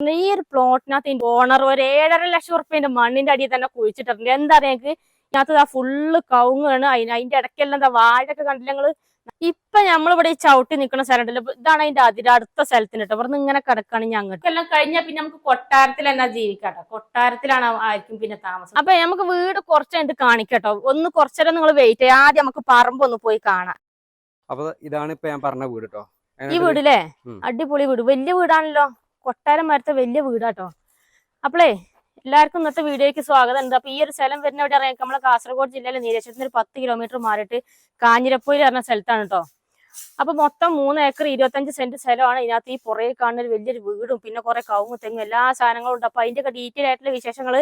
ഈ ഒരു പ്ലോട്ടിനകത്ത് ഓണർ ഒരു ഏഴര ലക്ഷം ഉറുപ്പ്യന്റെ മണ്ണിന്റെ അടിയിൽ തന്നെ കുഴിച്ചിട്ടുണ്ട് എന്താ പറയാ ഞങ്ങക്ക് ഇതിനകത്ത് ഫുള്ള് കവുങ്ങാണ്. അതിന് അതിന്റെ ഇടയ്ക്കെല്ലാം എന്താ വാഴൊക്കെ കണ്ടില്ല ഞങ്ങൾ ഇപ്പൊ നമ്മളിവിടെ ഈ ചവിട്ടി നിൽക്കുന്ന സ്ഥലം ഉണ്ടല്ലോ ഇതാണ് അതിന്റെ അതിരടുത്ത സ്ഥലത്തിന് കേട്ടോ. ഇവിടെ ഇങ്ങനെ കിടക്കാണ് ഞങ്ങൾക്ക് എല്ലാം കഴിഞ്ഞാൽ പിന്നെ നമുക്ക് കൊട്ടാരത്തിൽ തന്നെ ജീവിക്കാട്ടോ കൊട്ടാരത്തിലാണ് ആയിരിക്കും പിന്നെ താമസം. അപ്പൊ നമുക്ക് വീട് കുറച്ചായിട്ട് കാണിക്കട്ടോ ഒന്ന് കുറച്ചേരം നിങ്ങൾ വെയിറ്റ് ചെയ്യാം ആദ്യം നമുക്ക് പറമ്പ് ഒന്ന് പോയി കാണാം. അപ്പൊ ഇതാണ് ഇപ്പൊ ഞാൻ പറഞ്ഞ വീട് കേട്ടോ. ഈ വീടില്ലേ? അടിപൊളി വീട്. വലിയ വീടാണല്ലോ. കൊട്ടാരം മരത്തെ വലിയ വീടാട്ടോ. അപ്പളേ എല്ലാവർക്കും ഇന്നത്തെ വീഡിയോയ്ക്ക് സ്വാഗതം. ഉണ്ട് അപ്പൊ ഈ ഒരു സ്ഥലം വരുന്ന എവിടെ അറിയാം? നമ്മളെ കാസർഗോഡ് ജില്ലയിലെ നീരേശ്വരത്തിന് ഒരു പത്ത് കിലോമീറ്റർ മാറിയിട്ട് കാഞ്ഞിരപ്പൊയിൽ പറഞ്ഞ സ്ഥലത്താണ് കേട്ടോ അപ്പൊ മൊത്തം മൂന്ന് ഏക്കർ ഇരുപത്തഞ്ച് സെന്റ് സ്ഥലമാണ്. ഇതിനകത്ത് ഈ പുറകെ കാണുന്ന ഒരു വലിയൊരു വീടും പിന്നെ കുറെ കവുങ്ങ് തെങ്ങും എല്ലാ സാധനങ്ങളും ഉണ്ട്. അപ്പൊ അതിന്റെ ഒക്കെ ഡീറ്റെയിൽ ആയിട്ടുള്ള വിശേഷങ്ങൾ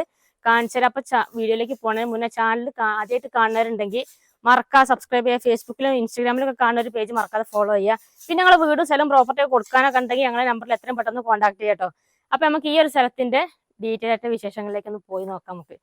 കാണിച്ചാൽ അപ്പൊ വീഡിയോയിലേക്ക് പോണതിന് മുന്നേ ചാനൽ ആദ്യമായിട്ട് കാണുന്നവരുണ്ടെങ്കിൽ മറക്കാതെ സബ്സ്ക്രൈബ് ചെയ്യുക. ഫേസ്ബുക്കിലും ഇൻസ്റ്റാഗ്രാമിലും ഒക്കെ കാണുന്ന ഒരു പേജ് മറക്കാതെ ഫോളോ ചെയ്യുക. പിന്നെ ഞങ്ങൾ വീടും സ്ഥലം പ്രോപ്പർട്ടി കൊടുക്കാനൊക്കെ ഉണ്ടെങ്കിൽ ഞങ്ങളെ നമ്പറിൽ എത്രയും പെട്ടെന്ന് കോൺടാക്ട് ചെയ്യാം കേട്ടോ അപ്പൊ നമുക്ക് ഈ ഒരു സ്ഥലത്തിന്റെ ഡീറ്റെയിൽ ആയിട്ട് വിശേഷങ്ങളിലേക്ക് ഒന്ന് പോയി നോക്കാം നമുക്ക്.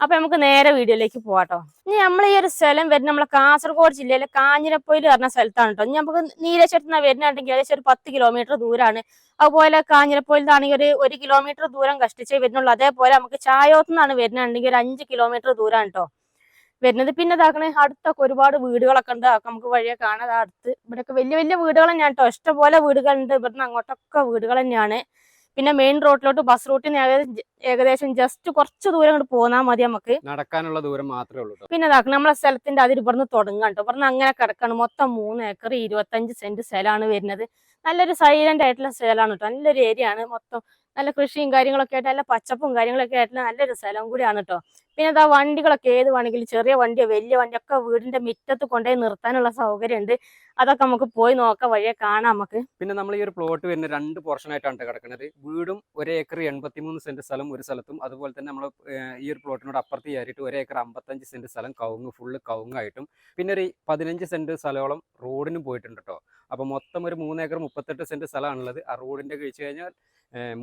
അപ്പൊ നമുക്ക് നേരെ വീഡിയോയിലേക്ക് പോവാട്ടോ ഇനി നമ്മൾ ഈ ഒരു സ്ഥലം വരുന്ന നമ്മളെ കാസർഗോഡ് ജില്ലയിലെ കാഞ്ഞിരപ്പൊയിൽ പറഞ്ഞ സ്ഥലത്താണ് കേട്ടോ ഇനി നമുക്ക് നീലച്ചേട്ടന വരുന്നുണ്ടെങ്കിൽ ഏകദേശം ഒരു പത്ത് കിലോമീറ്റർ ദൂരമാണ് അതുപോലെ കാഞ്ഞിരപ്പൊയിലാണെങ്കിൽ ഒരു ഒരു കിലോമീറ്റർ ദൂരം കഷ്ടിച്ചേ വരുന്നുള്ളൂ. അതേപോലെ നമുക്ക് ചായോത്തുനിന്നാണ് വരുന്നുണ്ടെങ്കിൽ ഒരു അഞ്ച് കിലോമീറ്റർ ദൂരമാണ് കേട്ടോ വരുന്നത്. പിന്നെ ഇതാക്കണേ അടുത്തൊക്കെ ഒരുപാട് വീടുകളൊക്കെ ഉണ്ട്. അതൊക്കെ നമുക്ക് വഴിയെ കാണാം. അടുത്ത് ഇവിടെയൊക്കെ വലിയ വലിയ വീടുകൾ തന്നെയാണ് കേട്ടോ. ഇഷ്ടംപോലെ വീടുകളുണ്ട്. ഇവിടുന്ന് അങ്ങോട്ടൊക്കെ വീടുകൾ തന്നെയാണ്. പിന്നെ മെയിൻ റോഡിലോട്ട് ബസ് റൂട്ടിൽ ഏകദേശം ഏകദേശം ജസ്റ്റ് കുറച്ച് ദൂരം ഇങ്ങോട്ട് പോന്നാൽ മതി നമുക്ക്. നടക്കാനുള്ള ദൂരം മാത്രമേ ഉള്ളൂ പിന്നെ ഇതാക്കണം നമ്മളെ സ്ഥലത്തിന്റെ അതിൽ ഇവിടുന്ന് തുടങ്ങാം കേട്ടോ. ഇവിടുന്ന് അങ്ങനെ കിടക്കാണ്. മൊത്തം മൂന്ന് ഏക്കർ ഇരുപത്തഞ്ച് സെന്റ് സ്ഥലമാണ് വരുന്നത്. നല്ലൊരു സൈലന്റ് ആയിട്ടുള്ള സ്ഥലമാണ് കേട്ടോ. നല്ലൊരു ഏരിയ ആണ് മൊത്തം. നല്ല കൃഷിയും കാര്യങ്ങളൊക്കെ ആയിട്ട് നല്ല പച്ചപ്പും കാര്യങ്ങളൊക്കെ ആയിട്ട് നല്ലൊരു സ്ഥലം കൂടിയാണ് കേട്ടോ പിന്നെ അതാ വണ്ടികളൊക്കെ ഏത് വേണമെങ്കിലും ചെറിയ വണ്ടിയോ വലിയ വണ്ടിയോ ഒക്കെ വീടിന്റെ മുറ്റത്ത് കൊണ്ടുപോയി നിർത്താനുള്ള സൗകര്യം ഉണ്ട് അതൊക്കെ നമുക്ക് പോയി നോക്കാം വഴിയെ കാണാം നമുക്ക്. പിന്നെ നമ്മൾ ഈ ഒരു പ്ലോട്ട് വരുന്ന രണ്ട് പോർഷൻ ആയിട്ടാണ് ട്ടോ കിടക്കുന്നത് വീടും ഒരു ഏക്കർ എൺപത്തിമൂന്ന് സെന്റ് സ്ഥലം ഒരു സ്ഥലത്തും അതുപോലെ തന്നെ നമ്മൾ ഈ ഒരു പ്ലോട്ടിനോട് അപ്പുറത്ത് കയറിയിട്ട് ഒരു ഏക്കർ അമ്പത്തഞ്ച് സെന്റ് സ്ഥലം കവുങ്ങ് ഫുള്ള് കവുങ്ങായിട്ടും. പിന്നെ ഒരു പതിനഞ്ച് സെന്റ് സ്ഥലമോളം റോഡിനും പോയിട്ടുണ്ട് കേട്ടോ അപ്പോൾ മൊത്തം ഒരു മൂന്ന് ഏക്കർ മുപ്പത്തെട്ട് സെന്റ് സ്ഥലമാണുള്ളത്. ആ റോഡിന്റെ കഴിച്ചു കഴിഞ്ഞാൽ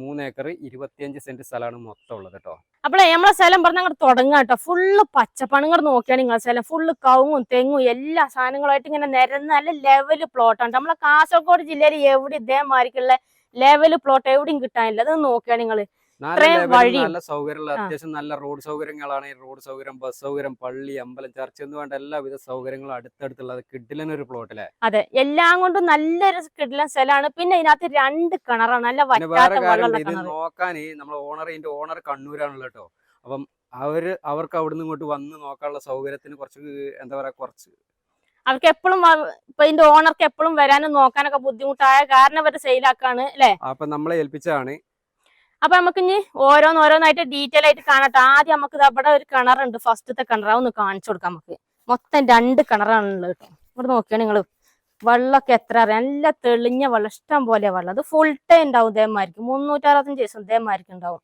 മൂന്നേക്കർ ഇരുപത്തിയഞ്ച് സെന്റ് സ്ഥലമാണ് മൊത്തം ഉള്ളത് കേട്ടോ. അപ്പോൾ നമ്മളെ സ്ഥലം പറഞ്ഞാൽ അങ്ങോട്ട് തുടങ്ങാം കേട്ടോ. ഫുള്ള് പച്ചപ്പാണ് നോക്കിയാണ് നിങ്ങളെ സ്ഥലം. ഫുള്ള് കവുങ്ങും തെങ്ങും എല്ലാ സാധനങ്ങളായിട്ട് ഇങ്ങനെ നിരന്ന നല്ല ലെവൽ പ്ലോട്ടാണ് നമ്മളെ കാസർഗോഡ് ജില്ലയിൽ എവിടെ ഇതേമാരിക്കുള്ള ലെവൽ പ്ലോട്ട് എവിടെയും കിട്ടാനില്ല. അത് നോക്കിയാണ് നിങ്ങൾ. നല്ല സൗകര്യമുള്ള. അത്യാവശ്യം നല്ല റോഡ് സൗകര്യങ്ങളാണ് ഈ റോഡ് സൗകര്യം ബസ് സൗകര്യം പള്ളി അമ്പലം ചർച്ച് എന്ന് വേണ്ട എല്ലാവിധ സൗകര്യങ്ങളും അടുത്തടുത്തുള്ളത് ഒരു പ്ലോട്ടിലെ അതെ. എല്ലാം കൊണ്ടും നല്ലൊരു കിഡിലൻ സ്ഥലമാണ്. പിന്നെ ഇതിനകത്ത് രണ്ട് കിണറാണ്. നല്ല വേറെ ഇത് നോക്കാൻ നമ്മൾ ഓണർ ഇതിന്റെ ഓണർ കണ്ണൂരാണല്ലോ കേട്ടോ. അപ്പം അവർ അവർക്ക് അവിടുന്ന് ഇങ്ങോട്ട് വന്ന് നോക്കാനുള്ള സൗകര്യത്തിന് കുറച്ച് എന്താ പറയാ കുറച്ച്. അവർക്ക് എപ്പോഴും ഇപ്പൊ ഇതിന്റെ ഓണർക്ക് എപ്പോഴും വരാനും നോക്കാനൊക്കെ ബുദ്ധിമുട്ടായ കാരണം അവർ സെയിലാക്കാണ് അല്ലെ അപ്പൊ നമ്മളെ ഏൽപ്പിച്ചതാണ്. അപ്പൊ നമുക്ക് ഇനി ഓരോന്നോരോന്നായിട്ട് ഡീറ്റെയിൽ ആയിട്ട് കാണട്ടെ. ആദ്യം നമുക്ക് അവിടെ ഒരു കിണറുണ്ട്. ഫസ്റ്റത്തെ കിണർ. ഒന്ന് കാണിച്ചു കൊടുക്കാം നമുക്ക്. മൊത്തം രണ്ട് കിണറാണുള്ളത് കേട്ടോ. ഇവിടെ നോക്കിയാണ് നിങ്ങൾ? വെള്ളമൊക്കെ എത്ര അറിയാം. നല്ല തെളിഞ്ഞ വെള്ളം. ഇഷ്ടം പോലെ വെള്ളം. അത് ഫുൾ ടൈം ഉണ്ടാവും ഇതേമായിരിക്കും മുന്നൂറ്ററുപത്തഞ്ച് ദിവസം ഇതേമായിരിക്കും ഉണ്ടാവും.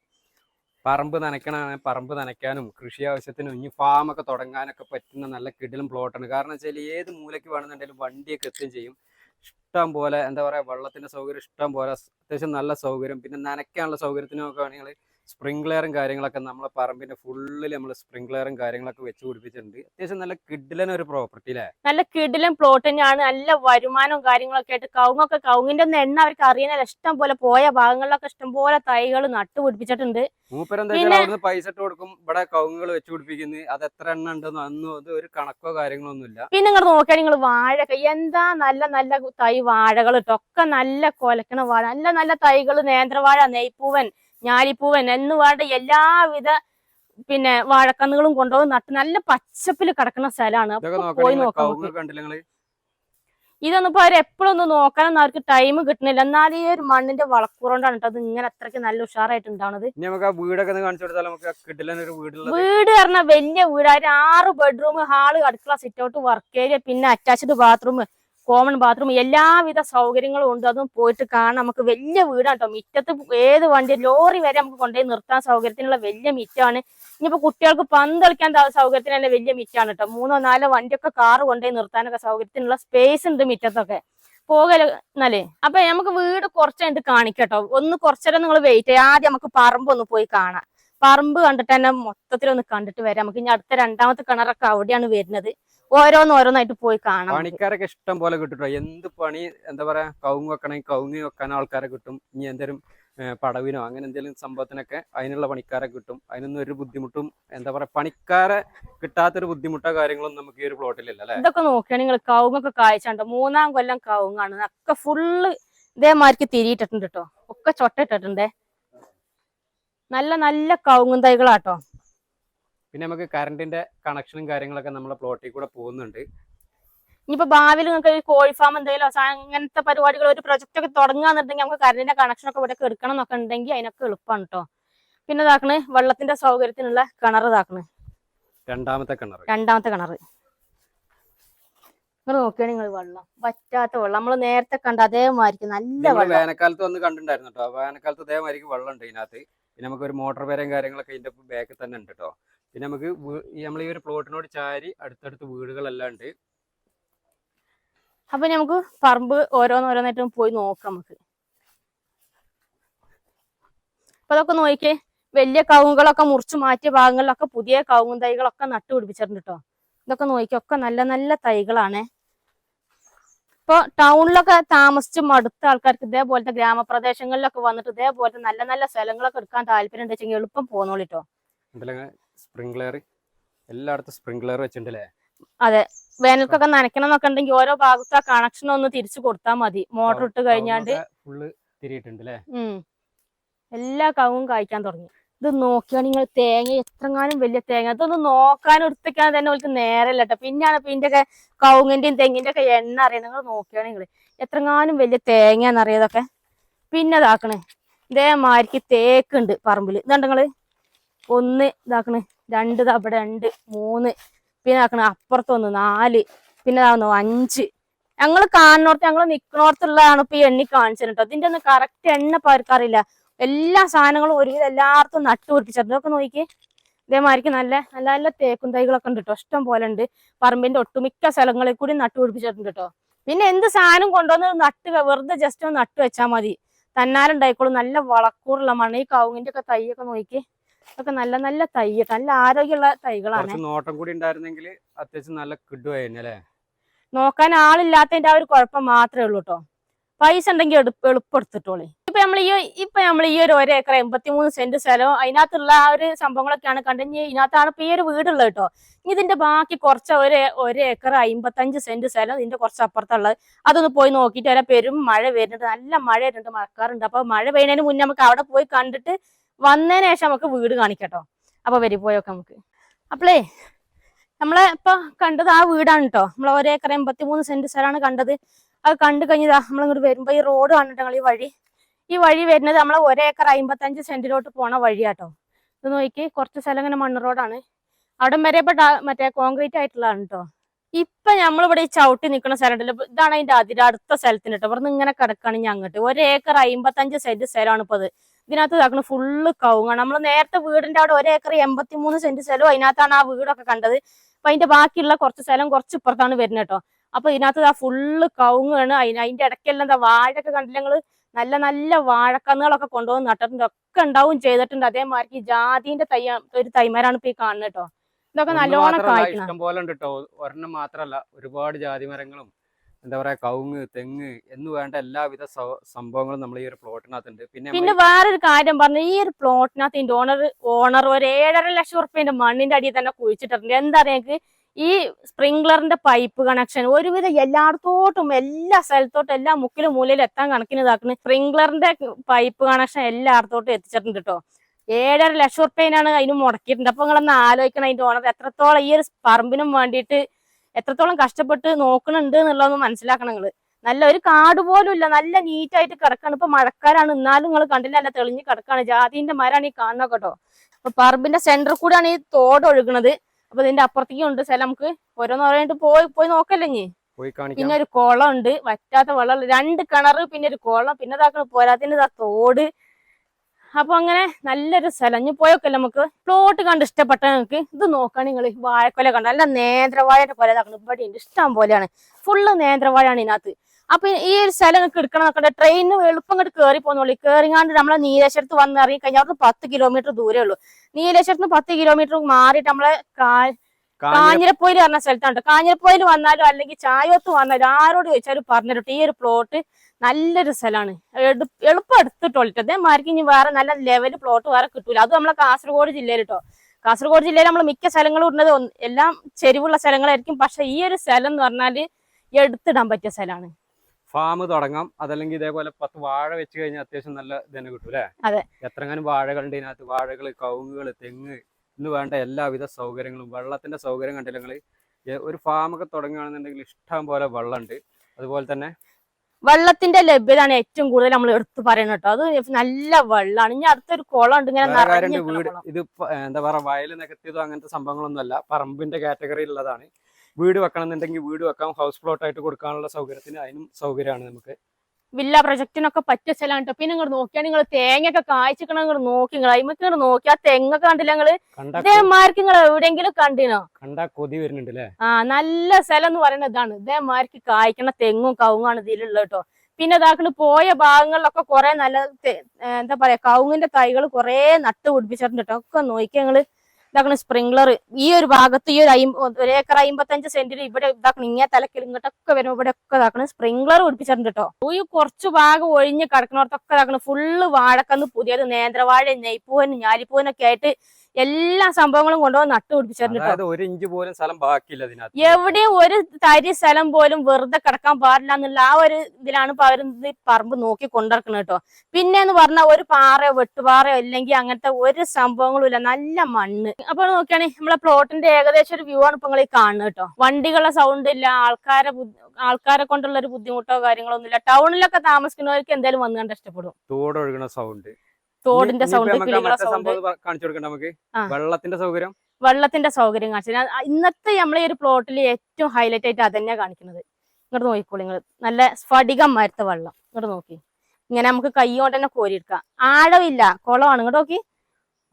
പറമ്പ് നനയ്ക്കണ പറമ്പ് നനയ്ക്കാനും കൃഷി ആവശ്യത്തിനും ഇനി ഫാമൊക്കെ തുടങ്ങാനൊക്കെ പറ്റുന്ന നല്ല കിടിലും പ്ലോട്ടാണ് കാരണം വെച്ചാൽ ഏത് മൂലയ്ക്ക് വേണമെന്നുണ്ടെങ്കിലും വണ്ടിയൊക്കെ എത്തുകയും ചെയ്യും. ഇഷ്ടം പോലെ എന്താ പറയാ വെള്ളത്തിന്റെ സൗകര്യം ഇഷ്ടം പോലെ അത്യാവശ്യം നല്ല സൗകര്യം പിന്നെ നനയ്ക്കാനുള്ള സൗകര്യത്തിനൊക്കെ ആണെങ്കിൽ സ്പ്രിംഗ്ലെയറും കാര്യങ്ങളൊക്കെ നമ്മളെ പറമ്പിന്റെ ഫുള്ളിൽ നമ്മൾ സ്പ്രിംഗ്ലെയറും കാര്യങ്ങളൊക്കെ വെച്ച് പിടിപ്പിച്ചിട്ടുണ്ട്. അത്യാവശ്യം നല്ല കിഡിലൻ ഒരു പ്രോപ്പർട്ടി അല്ലേ നല്ല കിഡിലൻ പ്ലോട്ട് തന്നെയാണ്. നല്ല വരുമാനവും കാര്യങ്ങളൊക്കെ ആയിട്ട് കവുങ്ങൊക്കെ കവുങ്ങിന്റെ ഒന്നും എണ്ണ അവർക്ക് അറിയാനല്ല. ഇഷ്ടം പോലെ പോയ ഭാഗങ്ങളിലൊക്കെ ഇഷ്ടം പോലെ തൈകൾ നട്ടുപിടിപ്പിച്ചിട്ടുണ്ട് മൂപ്പരെന്താ പിന്നെ- വെച്ചാൽ അവിടുന്ന് പൈസ ഇട്ട് കൊടുക്കും. ഇവിടെ കവുങ്ങുകൾ വെച്ച് പിടിപ്പിക്കുന്നത് അത് എത്ര എണ്ണ ഉണ്ടെന്നോ അന്നോ അത് ഒരു കണക്കോ കാര്യങ്ങളോ ഒന്നുമില്ല. പിന്നെ നിങ്ങൾ നോക്കിയാൽ നിങ്ങൾ വാഴക്ക എന്താ നല്ല നല്ല തൈ വാഴകൾ? ഇട്ടൊക്കെ നല്ല കൊലക്കണ വാഴ. നല്ല നല്ല തൈകൾ നേന്ത്രവാഴ നെയ്പ്പൂവൻ ഞാലിപ്പൂവൻ എന്ന് വേണ്ട എല്ലാവിധ പിന്നെ വാഴക്കന്നുകളും കൊണ്ടുപോയി നട്ട് നല്ല പച്ചപ്പിൽ കിടക്കുന്ന സ്ഥലമാണ്. പോയി നോക്കാം. ഇതൊന്നിപ്പോ ഇതൊന്നും ഇപ്പൊ അവർ എപ്പോഴും ഒന്നും നോക്കാനൊന്നും അവർക്ക് ടൈം കിട്ടുന്നില്ല എന്നാലും ഈ ഒരു മണ്ണിന്റെ വളക്കൂറുകൊണ്ടാണ് കേട്ടോ അത് ഇങ്ങനെ അത്രയ്ക്ക് നല്ല ഉഷാറായിട്ട് വീടുള്ളത്. വീട് പറഞ്ഞ വലിയ വീട്. ആറ് ബെഡ്റൂം ഹാൾ അടുക്കള സിറ്റ് ഔട്ട് വർക്ക് ഏരിയ പിന്നെ അറ്റാച്ച്ഡ് ബാത്റൂം കോമൺ ബാത്റൂം എല്ലാവിധ സൗകര്യങ്ങളും ഉണ്ട്. അതും പോയിട്ട് കാണാം. നമുക്ക് വലിയ വീടാണ് മിറ്റത്ത് ഏത് വണ്ടി ലോറി വരെ നമുക്ക് കൊണ്ടുപോയി നിർത്താൻ സൗകര്യത്തിനുള്ള വലിയ മിറ്റാണ്. ഇനിയിപ്പോ കുട്ടികൾക്ക് പന്ത് കളിക്കാൻ സൗകര്യത്തിന് തന്നെ വലിയ മിറ്റാണ് കേട്ടോ മൂന്നോ നാലോ വണ്ടിയൊക്കെ കാറ് കൊണ്ടുപോയി നിർത്താനൊക്കെ സൗകര്യത്തിനുള്ള സ്പേസ് ഉണ്ട് മിറ്റത്തൊക്കെ. എന്നാലേ. അപ്പൊ നമുക്ക് വീട് കുറച്ചായിട്ട് കാണിക്കട്ടോ. ഒന്ന് കുറച്ചേരം നിങ്ങൾ വെയിറ്റ് ചെയ്യാം ആദ്യം നമുക്ക് പറമ്പ് ഒന്ന് പോയി കാണാം. പറമ്പ് കണ്ടിട്ട് തന്നെ മൊത്തത്തിലൊന്ന് കണ്ടിട്ട് വരാം. നമുക്ക് ഇനി അടുത്ത രണ്ടാമത്തെ കിണറൊക്കെ അവിടെയാണ് വരുന്നത്. ഓരോന്ന് ഓരോന്നായിട്ട് പോയി കാണാം. പണിക്കാരൊക്കെ ഇഷ്ടം പോലെ കിട്ടും ട്ടോ. എന്ത് പണി എന്താ പറയാ കവുങ്ങ് വെക്കണമെങ്കിൽ കവുങ്ങ് വെക്കാൻ ആൾക്കാരെ കിട്ടും. ഇനി എന്തേലും ഏഹ് പടവിനോ അങ്ങനെ എന്തെങ്കിലും സംഭവത്തിനൊക്കെ അതിനുള്ള പണിക്കാരെ കിട്ടും. അതിനൊന്നും ഒരു ബുദ്ധിമുട്ടും എന്താ പറയാ പണിക്കാരെ കിട്ടാത്തൊരു ബുദ്ധിമുട്ടോ കാര്യങ്ങളൊന്നും നമുക്ക് ഈ ഒരു പ്ലോട്ടിലില്ല അല്ലെ? ഇതൊക്കെ നോക്കിയാൽ നിങ്ങൾ കവുങ്ങൊക്കെ കായ്ച്ചാണ്ട്? മൂന്നാം കൊല്ലം കവുങ്ങാണ്. ഒക്കെ ഫുള്ള് ഇതേമാതിരിക്ക് തിരിയിട്ടിട്ടുണ്ട് കേട്ടോ ഒക്കെ ചൊട്ടിട്ടിട്ടുണ്ടേ നല്ല നല്ല കവുങ്ങും തൈകളാട്ടോ പിന്നെ നമുക്ക് കറണ്ടിന്റെ കണക്ഷനും കാര്യങ്ങളൊക്കെ നമ്മളെ പ്ലോട്ടിൽ കൂടെ പോകുന്നുണ്ട്. ഇനിയിപ്പോ ഭാവിയിൽ നിങ്ങൾക്ക് ഒരു കോഴി ഫാം എന്തെങ്കിലും അങ്ങനത്തെ പരിപാടികൾ ഒരു പ്രൊജക്ട് ഒക്കെ തുടങ്ങാന്നുണ്ടെങ്കിൽ നമുക്ക് കറണ്ടിന്റെ കണക്ഷൻ ഒക്കെ ഇവിടെ എടുക്കണം എന്നൊക്കെ ഉണ്ടെങ്കിൽ അതിനൊക്കെ എളുപ്പമാണ് കേട്ടോ പിന്നെ ഇതാക്കണ് വെള്ളത്തിന്റെ സൗകര്യത്തിനുള്ള കിണർ ഇതാക്കണ് രണ്ടാമത്തെ കിണർ. രണ്ടാമത്തെ കിണർ. നിങ്ങൾ നോക്കിയാണ് നിങ്ങൾ വെള്ളം. പറ്റാത്ത വെള്ളം. നമ്മൾ നേരത്തെ കണ്ട അതേമാതിരി നല്ല വെള്ളം. വേനൽക്കാലത്ത് വന്ന് കണ്ടിട്ടുണ്ടായിരുന്നു കേട്ടോ വേനൽക്കാലത്ത് അതേമാതിരി വെള്ളം ഉണ്ട് ഇതിനകത്ത്. പിന്നെ നമുക്ക് ഒരു മോട്ടോർ പേരയും കാര്യങ്ങളൊക്കെ ഇതിന്റെ ബാക്കിൽ തന്നെ ഉണ്ട് കേട്ടോ പിന്നെ നമുക്ക് നമ്മൾ ഈ ഒരു പ്ലോട്ടിനോട് ചാരി അടുത്തടുത്ത് വീടുകളെല്ലാം ഉണ്ട്. അപ്പൊ നമുക്ക് പറമ്പ് ഓരോന്നോരോന്നായിട്ടും പോയി നോക്കാം നമുക്ക്. അപ്പൊ അതൊക്കെ നോക്കിയേ വലിയ കവുങ്ങുകളൊക്കെ മുറിച്ച് മാറ്റിയ ഭാഗങ്ങളിലൊക്കെ പുതിയ കവുങ്ങും തൈകളൊക്കെ നട്ടുപിടിപ്പിച്ചിട്ടുണ്ട് കേട്ടോ ഇതൊക്കെ നോക്കിയേ ഒക്കെ നല്ല നല്ല തൈകളാണ്. ഇപ്പൊ ടൗണിലൊക്കെ താമസിച്ച് മടുത്ത ആൾക്കാർക്ക് ഇതേപോലത്തെ ഗ്രാമപ്രദേശങ്ങളിലൊക്കെ വന്നിട്ട് ഇതേപോലത്തെ നല്ല നല്ല സ്ഥലങ്ങളൊക്കെ എടുക്കാൻ താല്പര്യം ഉണ്ടെങ്കിൽ എളുപ്പം പോന്നോളിട്ടോ സ്പ്രിംഗ്ലർ എല്ലായിടത്തും സ്പ്രിംഗ്ലർ വെച്ചിട്ടുണ്ട് അല്ലേ അതെ. വേനൽക്കൊക്കെ നനയ്ക്കണം എന്നൊക്കെ ഉണ്ടെങ്കിൽ ഓരോ ഭാഗത്ത് ആ കണക്ഷൻ ഒന്ന് തിരിച്ചു കൊടുത്താൽ മതി. മോട്ടർ ഇട്ട് കഴിഞ്ഞാണ്ട് ഫുള്ള് തിരിയിട്ടുണ്ട് അല്ലേ എല്ലാ കവും കായ്ക്കാൻ തുടങ്ങി. ഇത് നോക്കിയാണ് നിങ്ങൾ തേങ്ങ എത്രങ്ങാനും വലിയ തേങ്ങ. ഇതൊന്ന് നോക്കാൻ എടുത്തേക്കാൻ തന്നെ അവർക്ക് നേരല്ല കേട്ടോ പിന്നെയാണ് പിന്നെ ഒക്കെ കവുങ്ങിന്റെയും തെങ്ങിന്റെ ഒക്കെ എണ്ണ അറിയണം നിങ്ങൾ നോക്കിയാണ് നിങ്ങൾ? എത്രങ്ങാനും വലിയ തേങ്ങയാന്നറിയതൊക്കെ പിന്നെ ഇതാക്കണേ. ഇതേമാരിക്ക് തേക്കുണ്ട് പറമ്പിൽ. ഇതുണ്ട് നിങ്ങൾ? ഒന്ന് ഇതാക്കണ്. രണ്ട് അവിടെ രണ്ട് മൂന്ന്. പിന്നെ ആക്കണ അപ്പുറത്തൊന്ന് നാല്. പിന്നെ ഇതാകുന്നു അഞ്ച്. ഞങ്ങൾ കാണുന്നോർത്ത് ഞങ്ങൾ നിൽക്കണോർത്തുള്ളതാണ് ഇപ്പൊ ഈ എണ്ണി കാണിച്ചത് കേട്ടോ. ഇതിന്റെ ഒന്നും കറക്റ്റ് എണ്ണ പകർക്കാറില്ല എല്ലാ സാധനങ്ങളും ഒരുവിധം എല്ലായിടത്തും നട്ടുപിടിപ്പിച്ചത് ഇതൊക്കെ നോക്കി ഇതേമാതിരിക്ക് നല്ല നല്ല നല്ല തേക്കും തൈകളൊക്കെ ഉണ്ട് കേട്ടോ. ഇഷ്ടം പോലെ ഉണ്ട്. പറമ്പിന്റെ ഒട്ടുമിക്ക സ്ഥലങ്ങളിൽ കൂടി നട്ടുപിടിപ്പിച്ചിട്ടുണ്ട് കേട്ടോ. പിന്നെ എന്ത് സാധനം കൊണ്ടുവന്ന് നട്ട് വെറുതെ ജസ്റ്റ് ഒന്ന് നട്ടു വെച്ചാൽ മതി. തന്നാലുണ്ടായിക്കോളും. നല്ല വളക്കൂറുള്ള മണ്ണ് ഈ കവുങ്ങിന്റെ ഒക്കെ തൈയൊക്കെ നോക്കി ഇതൊക്കെ നല്ല നല്ല തൈ നല്ല ആരോഗ്യമുള്ള തൈകളാണ്. നോട്ടം കൂടി ഉണ്ടായിരുന്നെങ്കിൽ അത്യാവശ്യം നല്ല കിട്ടുമായിരുന്നു അല്ലേ? നോക്കാൻ ആളില്ലാത്തതിന്റെ ആ ഒരു കുഴപ്പം മാത്രമേ ഉള്ളൂ കേട്ടോ പൈസ ഉണ്ടെങ്കിൽ എളുപ്പം എടുത്തിട്ടോളി ഇപ്പൊ നമ്മൾ ഈ ഇപ്പൊ നമ്മൾ ഈ ഒരു ഒരു ഏക്കർ എൺപത്തിമൂന്ന് സെന്റ് സ്ഥലവും അതിനകത്തുള്ള ആ ഒരു സംഭവങ്ങളൊക്കെയാണ് കണ്ടെങ്കിൽ ഇതിനകത്താണ് ഇപ്പൊ ഈ ഒരു വീടുള്ളത് കേട്ടോ ഇതിന്റെ ബാക്കി കുറച്ച് ഒരു ഒരു ഏക്കർ അമ്പത്തഞ്ച് സെന്റ് സ്ഥലം ഇതിന്റെ കുറച്ച് അപ്പുറത്തുള്ളത് അതൊന്ന് പോയി നോക്കിയിട്ട് വരാം. പെരും മഴ വരുന്നുണ്ട്. നല്ല മഴ വരുന്നുണ്ട്. മഴക്കാറുണ്ട്. അപ്പൊ മഴ പെയ്യുന്നതിന് മുന്നേ നമുക്ക് അവിടെ പോയി കണ്ടിട്ട് വന്നതിന് ശേഷം നമുക്ക് വീട് കാണിക്കട്ടോ. അപ്പൊ വരി പോയൊക്കെ നമുക്ക്. അപ്പളേ നമ്മളെ ഇപ്പൊ കണ്ടത് ആ വീടാണ് കേട്ടോ നമ്മൾ ഒരേക്കർ എൺപത്തിമൂന്ന് സെന്റ് സ്ഥലമാണ് കണ്ടത്. അത് കണ്ടു കഴിഞ്ഞതാ നമ്മളിങ്ങോട്ട് വരുമ്പോ ഈ റോഡ് കാണിട്ടോ ഈ വഴി ഈ വഴി വരുന്നത് നമ്മളെ ഒരേക്കർ അമ്പത്തഞ്ച് സെന്റിലോട്ട് പോണ വഴിയാട്ടോ. ഇത് നോക്കി കുറച്ച് സ്ഥലം ഇങ്ങനെ മണ്ണ് റോഡാണ്. അവിടെ വരെ ഇപ്പൊ മറ്റേ കോൺക്രീറ്റ് ആയിട്ടുള്ളതാണ് കേട്ടോ ഇപ്പൊ നമ്മളിവിടെ ഈ ചവിട്ടി നിൽക്കുന്ന സ്ഥലം ഉണ്ടല്ലോ ഇതാണ് അതിന്റെ അതിരടുത്ത സ്ഥലത്തിന് കേട്ടോ ഇവിടെ നിന്ന് ഇങ്ങനെ കിടക്കാണ് ഞാൻ അങ്ങോട്ട്. ഒരേക്കർ അമ്പത്തഞ്ച് സെന്റ് സ്ഥലമാണ് ഇപ്പൊ ഇത്. ഇതിനകത്ത് ഇതാക്കണ ഫുള്ള് കവുങ്ങാണ് നമ്മൾ നേരത്തെ വീടിന്റെ അവിടെ ഒരേക്കർ എൺപത്തിമൂന്ന് സെന്റ് സ്ഥലവും അതിനകത്താണ് ആ വീടൊക്കെ കണ്ടത്. അപ്പൊ അതിന്റെ ബാക്കിയുള്ള കുറച്ച് സ്ഥലം കുറച്ച് ഇപ്പുറത്താണ് വരുന്നത് കേട്ടോ. അപ്പൊ ഇതിനകത്ത് ആ ഫുള്ള് കവുങ്ങാണ് അതിന് അതിന്റെ ഇടയ്ക്കെല്ലാം എന്താ വാഴൊക്കെ കണ്ടില്ല ഞങ്ങൾ നല്ല നല്ല വാഴക്കന്നുകളൊക്കെ കൊണ്ടുവന്ന് നട്ടിട്ടുണ്ട്. ഒക്കെ ഉണ്ടാവും ചെയ്തിട്ടുണ്ട്. അതേമാതിരി ജാതിന്റെ തൈ ഒരു തൈമരാണ് ഇപ്പൊ ഈ കാണുന്നത് കേട്ടോ. ഇതൊക്കെ നല്ലോണം കായ്ക്കണം. ഇഷ്ടം പോലെ ഉണ്ട് കേട്ടോ. ഒരെണ്ണം മാത്രല്ല ഒരുപാട് ജാതി മരങ്ങളും എന്താ പറയാ കവുങ്ങ് തെങ്ങ് എന്ന് വേണ്ട എല്ലാവിധ സംഭവങ്ങളും നമ്മൾ ഈ ഒരു പ്ലോട്ടിനകത്തുണ്ട്. പിന്നെ പിന്നെ വേറൊരു കാര്യം പറഞ്ഞു ഈ ഒരു പ്ലോട്ടിനകത്ത് ഇതിന്റെ ഓണർ ഓണർ ഒരു ഏഴര ലക്ഷം റുപ്യന്റെ മണ്ണിന്റെ അടിയിൽ തന്നെ കുഴിച്ചിട്ടുണ്ട് എന്താ അറിയാ ഈ സ്പ്രിംഗ്ലറിന്റെ പൈപ്പ് കണക്ഷൻ ഒരുവിധം എല്ലായിടത്തോട്ടും എല്ലാ സ്ഥലത്തോട്ടും എല്ലാ മുക്കിലും മൂലയിലും എത്താൻ കണക്കിന് ഇതാക്കുന്നു. സ്പ്രിംഗ്ലറിന്റെ പൈപ്പ് കണക്ഷൻ എല്ലായിടത്തോട്ടും എത്തിച്ചിട്ടുണ്ട് കേട്ടോ ഏഴര ലക്ഷം റുപ്യനാണ് അതിന് മുടക്കിയിട്ടുണ്ട്. അപ്പൊ നിങ്ങളൊന്ന് ആലോചിക്കണം അതിന്റെ ഓണർ എത്രത്തോളം ഈ ഒരു പറമ്പിനും വേണ്ടിയിട്ട് എത്രത്തോളം കഷ്ടപ്പെട്ട് നോക്കണുണ്ട് എന്നുള്ളതൊന്ന് മനസ്സിലാക്കണം നിങ്ങൾ. നല്ല ഒരു കാട് പോലും ഇല്ല. നല്ല നീറ്റായിട്ട് കിടക്കാണ്. ഇപ്പൊ മഴക്കാലാണ്. എന്നാലും നിങ്ങൾ കണ്ടില്ല. നല്ല തെളിഞ്ഞ് കിടക്കാണ്. ജാതിന്റെ മരാണ് ഈ കാണുന്നത് കേട്ടോ. അപ്പൊ പറമ്പിന്റെ സെന്ററിൽ കൂടെയാണ് ഈ തോട് ഒഴുകുന്നത് അപ്പൊ ഇതിന്റെ അപ്പുറത്തേക്കും ഉണ്ട് സ്ഥലം നമുക്ക്. ഓരോന്നോരായിട്ട് പോയി പോയി നോക്കല്ലേ ഇനി? പിന്നെ ഒരു കുളം ഉണ്ട്. വറ്റാത്ത വെള്ളം. രണ്ട് കിണറ് പിന്നെ ഒരു കുളം. പിന്നെ ഇതാക്കണ പോരാത്തിന്റെ തോട്. അപ്പൊ അങ്ങനെ നല്ലൊരു സ്ഥലം. ഇനി പോയൊക്കെ നമുക്ക്? പ്ലോട്ട് കണ്ട് ഇഷ്ടപ്പെട്ട നിങ്ങൾക്ക് ഇത് നോക്കാൻ നിങ്ങൾ വാഴക്കൊല കണ്ട. നല്ല നേന്ത്രവാഴയുടെ കൊല ഇതാക്കണം ഇവിടെ ഉണ്ട്. ഇഷ്ടം പോലെയാണ്. ഫുള്ള് നേന്ത്രവാഴയാണ് ഇതിനകത്ത്. അപ്പൊ ഈ ഒരു സ്ഥലം നിങ്ങൾക്ക് എടുക്കണം നോക്കണ്ട ട്രെയിനിന് എളുപ്പം ഇങ്ങോട്ട് കയറി പോകുന്നുള്ളൂ കയറിങ്ങാണ്ട് നമ്മളെ നീലേശ്വരത്ത് വന്ന് ഇറങ്ങി കഴിഞ്ഞാൽ അവർക്ക് പത്ത് കിലോമീറ്റർ ദൂരേ ഉള്ളൂ. നീലേശ്വരത്ത് പത്ത് കിലോമീറ്റർ മാറിയിട്ട് നമ്മളെ കാഞ്ഞിരപ്പോയിൽ പറഞ്ഞ സ്ഥലത്താണ് കാഞ്ഞിരപ്പോയിൽ വന്നാലും അല്ലെങ്കിൽ ചായത്ത് വന്നാലും ആരോട് ചോദിച്ചാലും പറഞ്ഞിട്ടുണ്ട് ഈ ഒരു പ്ലോട്ട് നല്ലൊരു സ്ഥലമാണ്. എളുപ്പം എടുത്തിട്ടോളിട്ടോ. അതേമാർക്ക് ഇനി വേറെ നല്ല ലെവൽ പ്ലോട്ട് വേറെ കിട്ടൂല. അത് നമ്മളെ കാസർഗോഡ് ജില്ലയിൽ കേട്ടോ കാസർഗോഡ് ജില്ലയിൽ നമ്മൾ മിക്ക സ്ഥലങ്ങളും ഉള്ളത് എല്ലാം ചെരിവുള്ള സ്ഥലങ്ങളായിരിക്കും. പക്ഷെ ഈ ഒരു സ്ഥലം എന്ന് പറഞ്ഞാൽ എടുത്തിടാൻ പറ്റിയ സ്ഥലമാണ്. ഫാം തുടങ്ങാം. അതല്ലെങ്കിൽ ഇതേപോലെ പത്ത് വാഴ വെച്ച് കഴിഞ്ഞാൽ അത്യാവശ്യം നല്ല ഇതന്നെ കിട്ടും അല്ലേ? അതെ. എത്രങ്ങാനും വാഴകളുണ്ട് ഇതിനകത്ത്. വാഴകൾ കവുങ്ങുകൾ തെങ്ങ് ഇന്ന് വേണ്ട എല്ലാവിധ സൗകര്യങ്ങളും വെള്ളത്തിന്റെ സൗകര്യം കണ്ടില്ലെങ്കിൽ ഒരു ഫാമൊക്കെ തുടങ്ങുകയാണെന്നുണ്ടെങ്കിൽ ഇഷ്ടം പോലെ വെള്ളമുണ്ട്. അതുപോലെ തന്നെ വെള്ളത്തിന്റെ ലഭ്യതയാണ് ഏറ്റവും കൂടുതൽ നമ്മൾ എടുത്തു പറയുന്നത് കേട്ടോ. അത് നല്ല വെള്ളമാണ് ഇനി അടുത്തൊരു കുളം ഉണ്ട് ഇങ്ങനെ വീട് ഇത് എന്താ പറയാ വയൽ നികത്തിയതോ അങ്ങനത്തെ സംഭവങ്ങളൊന്നും അല്ല പറമ്പിന്റെ കാറ്റഗറി ഉള്ളതാണ്. വീട് വെക്കണം എന്നുണ്ടെങ്കിൽ വീട് വെക്കാം. ഹൗസ് പ്ലോട്ട് ആയിട്ട് കൊടുക്കാനുള്ള സൗകര്യത്തിന് അതിനും സൗകര്യമാണ് നമുക്ക്. വില്ല പ്രൊജക്റ്റിനൊക്കെ പറ്റിയ സ്ഥലമാണ് കേട്ടോ പിന്നെ ഇങ്ങോട്ട് നോക്കിയാൽ നിങ്ങൾ തേങ്ങയൊക്കെ കായ്ച്ചിക്കണം നിങ്ങൾ നോക്കി നിങ്ങൾ അയിമക്ക് നിങ്ങൾ നോക്കി. ആ തെങ്ങൊക്കെ കണ്ടില്ല നിങ്ങൾ? ഇതേമാർക്ക് നിങ്ങൾ എവിടെയെങ്കിലും കണ്ടിനോ? കണ്ടാ കൊതി വരുന്നുണ്ട് അല്ലേ ആ നല്ല സ്ഥലം എന്ന് പറയുന്നത് ഇതാണ്. ഇതേമാർക്ക് കായ്ക്കണ തെങ്ങും കവുങ്ങാണ് ഇതിലുള്ളത് കേട്ടോ പിന്നെ ഇതാക്കണ് പോയ ഭാഗങ്ങളിലൊക്കെ കുറെ നല്ല എന്താ പറയാ കവുങ്ങിന്റെ തൈകൾ കുറെ നട്ട് പിടിപ്പിച്ചിട്ടുണ്ട് കേട്ടോ ഒക്കെ നോക്കിയാൽ നിങ്ങൾ ഇതാക്കണ സ്പ്രിംഗ്ലർ. ഈ ഒരു ഭാഗത്ത് ഈ ഒരു അയിമ്പ ഒരു ഏക്കർ അമ്പത്തഞ്ച് സെന്റിൽ ഇവിടെ ഇതാക്കണം ഇങ്ങനെ തലക്കിൽ ഇങ്ങോട്ടൊക്കെ വരുമ്പോ ഇവിടെ ഒക്കെ ഇതാക്കണ സ്പ്രിംഗ്ലർ പിടിപ്പിച്ചിട്ടുണ്ട് കേട്ടോ ഈ കുറച്ച് ഭാഗം ഒഴിഞ്ഞ് കിടക്കണോടത്തൊക്കെ ഇതാക്കണം ഫുള്ള് വാഴക്കന്ന് പുതിയത് നേന്ത്രവാഴ നെയ്പ്പൂവനും ഞാലിപ്പൂവനൊക്കെ ആയിട്ട് എല്ലാ സംഭവങ്ങളും കൊണ്ടുപോയി നട്ടുപിടിപ്പിച്ചിട്ടുണ്ട് ഒരു ഇഞ്ച് പോലും സ്ഥലം ബാക്കിയില്ല എവിടെയും ഒരു തരി സ്ഥലം പോലും വെറുതെ കിടക്കാൻ പാടില്ല എന്നുള്ള ആ ഒരു ഇതിലാണ് ഇപ്പൊ അവർ പറമ്പ് നോക്കി കൊണ്ടിറക്കുന്നത് കേട്ടോ. പിന്നെ എന്ന് പറഞ്ഞാൽ ഒരു പാറയോ വെട്ടുപാറയോ ഇല്ലെങ്കിൽ അങ്ങനത്തെ ഒരു സംഭവങ്ങളും ഇല്ല. നല്ല മണ്ണ്. അപ്പൊ നോക്കുകയാണെങ്കിൽ നമ്മളെ പ്ലോട്ടിന്റെ ഏകദേശം ഒരു വ്യൂ ആണ് ഇപ്പൊ നിങ്ങൾ ഈ കാണുന്നത് കേട്ടോ. വണ്ടികളുടെ സൗണ്ട് ഇല്ല ആൾക്കാരെ ആൾക്കാരെ കൊണ്ടുള്ള ഒരു ബുദ്ധിമുട്ടോ കാര്യങ്ങളോ ഒന്നുമില്ല. ടൗണിലൊക്കെ താമസിക്കുന്നവർക്ക് എന്തായാലും വന്നു കണ്ട് ഇഷ്ടപ്പെടും. തോടൊഴുകണ സൗണ്ട് തോടിന്റെ സൗണ്ട് കിളികളെ സൗണ്ട് കാണിച്ചു കൊടുക്കണ്ട നമുക്ക്? വെള്ളത്തിന്റെ സൗകര്യം? വെള്ളത്തിന്റെ സൗകര്യം കാണിച്ചു ഇന്നത്തെ നമ്മളെ ഒരു പ്ലോട്ടിൽ ഏറ്റവും ഹൈലൈറ്റ് ആയിട്ട് അതന്നെ കാണിക്കുന്നത്. ഇങ്ങോട്ട് നോക്കിക്കോളൂ നിങ്ങൾ നല്ല സ്ഫടികം മരത്ത വെള്ളം. ഇങ്ങോട്ട് നോക്കി. ഇങ്ങനെ നമുക്ക് കൈ കൊണ്ട് തന്നെ കോരിയെടുക്കാം. ആഴമില്ല. കുളമാണ്. ഇങ്ങോട്ട് നോക്കി.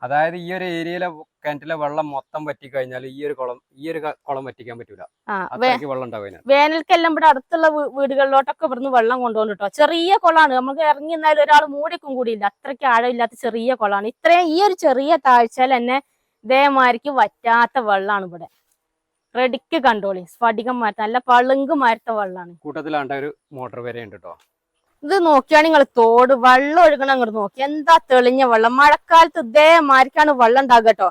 അതായത് ഈ ഒരു ഏരിയയിലെ കിണറ്റിലെ വെള്ളം മൊത്തം വറ്റി കഴിഞ്ഞാൽ ഈ ഒരു കുളം ഈ ഒരു കുളം വറ്റിക്കാൻ പറ്റൂല. അത്രയ്ക്ക് വെള്ളം ഉണ്ടാവും വേനൽക്കെല്ലാം ഇവിടെ അടുത്തുള്ള വീടുകളിലോട്ടൊക്കെ ഇവിടുന്ന് വെള്ളം കൊണ്ടുപോകുന്നു കേട്ടോ ചെറിയ കുളമാണ് നമുക്ക് ഇറങ്ങി എന്നാലും ഒരാൾ മൂടിക്കും കൂടിയില്ല. അത്രയ്ക്ക് ആഴമില്ലാത്ത ചെറിയ കുളമാണ് ഇത്രയും ഈ ഒരു ചെറിയ താഴ്ചയിൽ തന്നെ ഇതേമാരിക്ക് വറ്റാത്ത വെള്ളമാണ് ഇവിടെ. റെഡിക്ക് കണ്ടോളി. സ്ഫടികം മാറ്റ നല്ല പളുങ്ക് മാറ്റ വെള്ളമാണ് കൂട്ടത്തിലാണ്ട ഒരു മോട്ടോർ വരെ ഉണ്ട് കേട്ടോ ഇത് നോക്കിയാണ് നിങ്ങൾ തോട് വെള്ളം ഒഴുകണം അങ്ങോട്ട് നോക്കി. എന്താ തെളിഞ്ഞ വെള്ളം? മഴക്കാലത്ത് ഇതേമാരിക്കാണ് വെള്ളം ഉണ്ടാകുക കേട്ടോ.